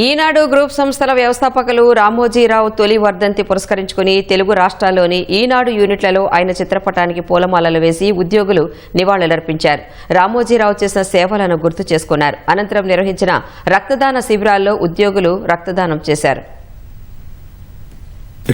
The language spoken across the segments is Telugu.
ఈనాడు గ్రూప్ సంస్థల వ్యవస్థాపకులు రామోజీరావు తొలి వర్ధంతి పురస్కరించుకుని తెలుగు రాష్ట్రాల్లోని ఈనాడు యూనిట్లలో ఆయన చిత్రపటానికి పూలమాలలు వేసి ఉద్యోగులు నివాళులర్పించారు. రామోజీరావు చేసిన సేవలను గుర్తు చేసుకున్నారు. అనంతరం నిర్వహించిన రక్తదాన శిబిరాల్లో ఉద్యోగులు రక్తదానం చేశారు.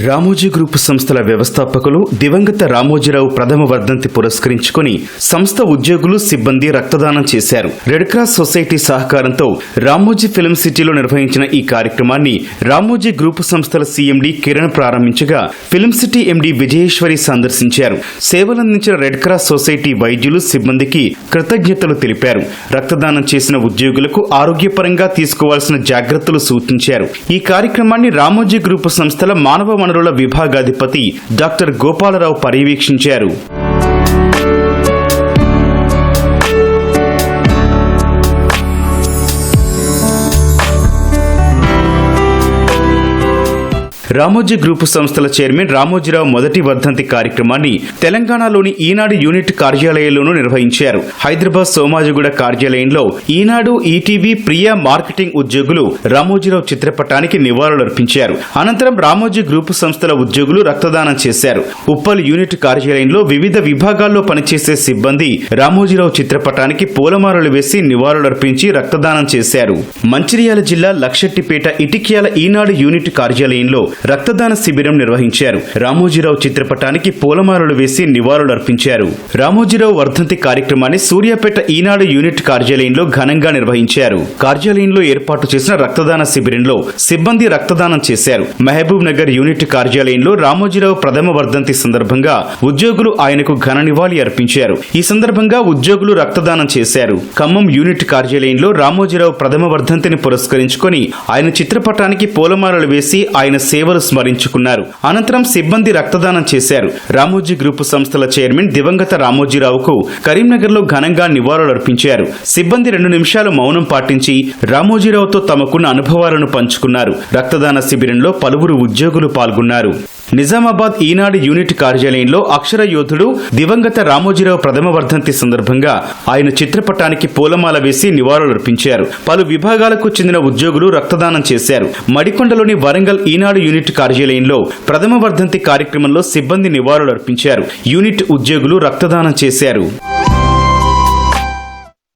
రామోజీ గ్రూప్ సంస్థల వ్యవస్థాపకులు దివంగత రామోజీరావు ప్రథమ వర్ధంతి పురస్కరించుకుని సంస్థ ఉద్యోగులు సిబ్బంది రక్తదానం చేశారు. రెడ్ క్రాస్ సొసైటీ సహకారంతో రామోజీ ఫిల్మ్ సిటీలో నిర్వహించిన ఈ కార్యక్రమాన్ని రామోజీ గ్రూప్ సంస్థల సీఎండీ కిరణ్ ప్రారంభించగా ఫిల్మ్ సిటీ ఎండీ విజయేశ్వరి సందర్శించారు. సేవలందించిన రెడ్ క్రాస్ సొసైటీ వైద్యులు సిబ్బందికి కృతజ్ఞతలు తెలిపారు. రక్తదానం చేసిన ఉద్యోగులకు ఆరోగ్యపరంగా తీసుకోవాల్సిన జాగ్రత్తలు సూచించారు. ఈ కార్యక్రమాన్ని రామోజీ గ్రూప్ సంస్థల మానవ వనరుల విభాగాధిపతి డాక్టర్ గోపాలరావు పర్యవేక్షించారు. రామోజీ గ్రూపు సంస్థల చైర్మన్ రామోజీరావు మొదటి వర్ధంతి కార్యక్రమాన్ని తెలంగాణలోని ఈనాడు యూనిట్ కార్యాలయంలోనూ నిర్వహించారు. హైదరాబాద్ సోమాజిగూడ కార్యాలయంలో ఈనాడు ఈటీవీ ప్రియా మార్కెటింగ్ ఉద్యోగులు రామోజీరావు చిత్రపటానికి నివాళులర్పించారు. అనంతరం రామోజీ గ్రూపు సంస్థల ఉద్యోగులు రక్తదానం చేశారు. ఉప్పల్ యూనిట్ కార్యాలయంలో వివిధ విభాగాల్లో పనిచేసే సిబ్బంది రామోజీరావు చిత్రపటానికి పూలమాలలు వేసి నివాళులర్పించి రక్తదానం చేశారు. మంచిర్యాల జిల్లా లక్షెట్టిపేట ఇటిక్యాల ఈనాడు యూనిట్ కార్యాలయంలో రక్తదాన శిబిరం నిర్వహించారు. రామోజీరావు చిత్రపటానికి పూలమాలలు వేసి నివాళులర్పించారు రామోజీరావు వర్ధంతి కార్యక్రమాన్ని సూర్యాపేట ఈనాడు యూనిట్ కార్యాలయంలో ఘనంగా నిర్వహించారు. కార్యాలయంలో ఏర్పాటు చేసిన రక్తదాన శిబిరంలో సిబ్బంది రక్తదానం చేశారు. మహబూబ్ నగర్ యూనిట్ కార్యాలయంలో రామోజీరావు ప్రథమ వర్ధంతి సందర్భంగా ఉద్యోగులు ఆయనకు ఘన నివాళి అర్పించారు. ఈ సందర్భంగా ఉద్యోగులు రక్తదానం చేశారు. ఖమ్మం యూనిట్ కార్యాలయంలో రామోజీరావు ప్రథమ వర్ధంతిని పురస్కరించుకొని ఆయన చిత్రపటానికి పూలమాలలు వేసి ఆయన సేవ సేవలు స్మరించుకున్నారు. అనంతరం సిబ్బంది రక్తదానం చేశారు. రామోజీ గ్రూపు సంస్థల చైర్మన్ దివంగత రామోజీరావుకు కరీంనగర్లో ఘనంగా నివాళులర్పించారు సిబ్బంది రెండు నిమిషాలు మౌనం పాటించి రామోజీరావుతో తమకున్న అనుభవాలను పంచుకున్నారు. రక్తదాన శిబిరంలో పలువురు ఉద్యోగులు పాల్గొన్నారు. నిజామాబాద్ ఈనాడు యూనిట్ కార్యాలయంలో అక్షర యోధుడు దివంగత రామోజీరావు ప్రథమ వర్ధంతి సందర్భంగా ఆయన చిత్రపటానికి పూలమాల వేసి నివాళులర్పించారు. పలు విభాగాలకు చెందిన ఉద్యోగులు రక్తదానం చేశారు. మడికొండలోని వరంగల్ ఈనాడు యూనిట్ కార్యాలయంలో ప్రథమ వర్ధంతి కార్యక్రమంలో సిబ్బంది నివాళులర్పించారు. యూనిట్ ఉద్యోగులు రక్తదానం చేశారు.